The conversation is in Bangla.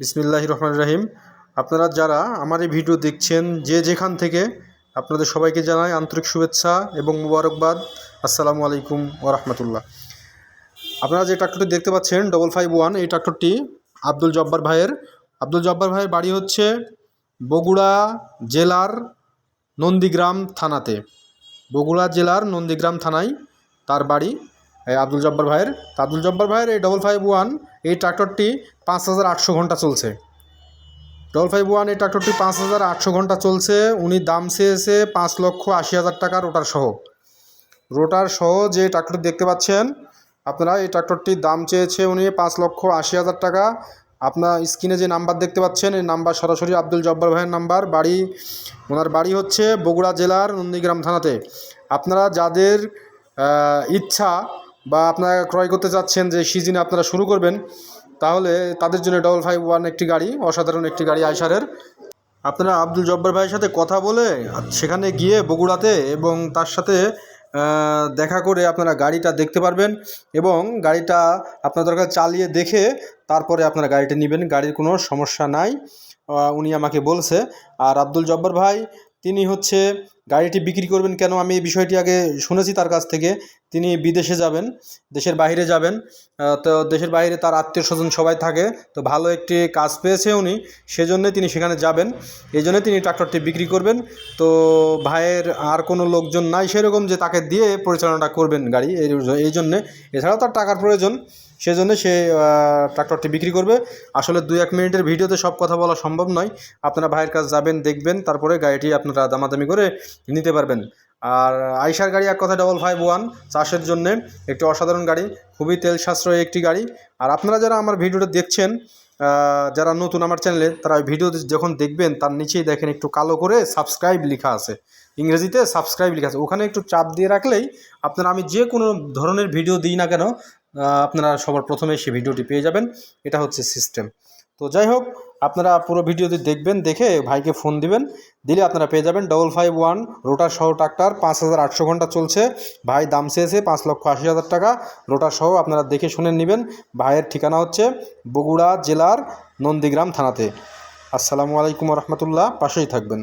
বিসমিল্লাহ রহমান রাহিম। আপনারা যারা আমার এই ভিডিও দেখছেন, যে যেখান থেকে, আপনাদের সবাইকে জানাই আন্তরিক শুভেচ্ছা এবং মুবারকবাদ। আসসালামু আলাইকুম রহমতুল্লাহ। আপনারা যে ট্রাক্টরটি দেখতে পাচ্ছেন ডবল ফাইভ ওয়ান এই ট্রাক্টরটি আব্দুল জব্বার ভাইয়ের। আব্দুল জব্বার ভাইয়ের বাড়ি হচ্ছে বগুড়া জেলার নন্দীগ্রাম থানাতে। বগুড়া জেলার নন্দীগ্রাম থানায় তার বাড়ি। আব্দুল জব্বার ভাইয়ের। আব্দুল জব্বার ভাইয়ের এই ডবল ফাইভ ওয়ান এই ট্রাক্টরটি পাঁচ হাজার আটশো ঘণ্টা চলছে। ডবল ফাইভ ওয়ান এই ট্রাক্টরটি পাঁচ হাজার আটশো ঘণ্টা চলছে। উনি দাম চেয়েছে পাঁচ লক্ষ আশি হাজার টাকা রোটার সহ। রোটার সহ যে ট্রাক্টরটি দেখতে পাচ্ছেন, আপনারা এই ট্রাক্টরটির দাম চেয়েছে উনি পাঁচ লক্ষ আশি হাজার টাকা। আপনার স্ক্রিনে যে নাম্বার দেখতে পাচ্ছেন, এই নাম্বার সরাসরি আব্দুল জব্বার ভাইয়ের নাম্বার বাড়ি, ওনার বাড়ি হচ্ছে বগুড়া জেলার নন্দীগ্রাম থানাতে। আপনারা যাদের ইচ্ছা বা আপনারা ক্রয় করতে চাচ্ছেন যে সিজনে আপনারা শুরু করবেন, তাহলে তাদের জন্য ডবল ফাইভ ওয়ান একটি গাড়ি, অসাধারণ একটি গাড়ি আইসারের। আপনারা আব্দুল জব্বার ভাইয়ের সাথে কথা বলে সেখানে গিয়ে বগুড়াতে এবং তার সাথে দেখা করে আপনারা গাড়িটা দেখতে পারবেন এবং গাড়িটা আপনার দরকার চালিয়ে দেখে তারপরে আপনারা গাড়িটা নেবেন, গাড়ির কোনো সমস্যা নাই। উনি আমাকে বলছে, আর আব্দুল জব্বার ভাই, তিনি হচ্ছে গাড়িটি বিক্রি করবেন কেন আমি এই বিষয়টি আগে শুনেছি তার কাছ থেকে তিনি বিদেশে যাবেন, দেশের বাইরে যাবেন তো দেশের বাইরে তার আত্মীয় স্বজন সবাই থাকে, তো ভালো একটি কাজ পেয়েছে উনি, সেজন্য তিনি সেখানে যাবেন, এই জন্য তিনি ট্রাক্টরটি বিক্রি করবেন, তো ভাইয়ের আর কোনো লোকজন নাই সেরকম যে তাকে দিয়ে পরিচালনাটা করবেন গাড়ি, এই জন্যে এছাড়াও তার টাকার প্রয়োজন, সেজন্য সে ট্রাক্টরটি বিক্রি করবে, আসলে দুই এক মিনিটের ভিডিওতে সব কথা বলা সম্ভব নয়, আপনারা ভাইয়ের কাছে যাবেন, দেখবেন, তারপরে গাড়িটি আপনারা দামাদামি করে নিতে পারবেন। আর আইসার গাড়ি এক কথা ডবল ফাইভ ওয়ান চাষের জন্যে, একটি অসাধারণ গাড়ি, খুবই তেল সাশ্রয় একটি গাড়ি। আর আপনারা যারা আমার ভিডিওটা দেখছেন যারা নতুন আমার চ্যানেলে, তারা ভিডিও যখন দেখবেন, তার নিচেই দেখেন একটু কালো করে সাবস্ক্রাইব লেখা আছে। ইংরেজিতে সাবস্ক্রাইব লেখা আছে। ওখানে একটু চাপ দিয়ে রাখলেই আপনারা আমি যে কোনো ধরনের ভিডিও দিই না কেন আপনারা সবার প্রথমে সেই ভিডিওটি পেয়ে যাবেন। এটা হচ্ছে সিস্টেম তো যাই হোক আপনারা পুরো ভিডিওটি দেখবেন, দেখে ভাইকে ফোন দিবেন, দিলে আপনারা পেয়ে যাবেন ডবল ফাইভ ওয়ান রোটার সহ ট্রাক্টার পাঁচ হাজার আটশো ঘণ্টা চলছে। ভাই দাম চেয়েছে পাঁচ লক্ষ আশি হাজার টাকা। রোটার সহ আপনারা দেখে শুনে নেবেন, ভাইয়ের ঠিকানা হচ্ছে বগুড়া জেলার নন্দীগ্রাম থানাতে। আসসালামু আলাইকুম রহমতুল্লাহ, পাশেই থাকবেন।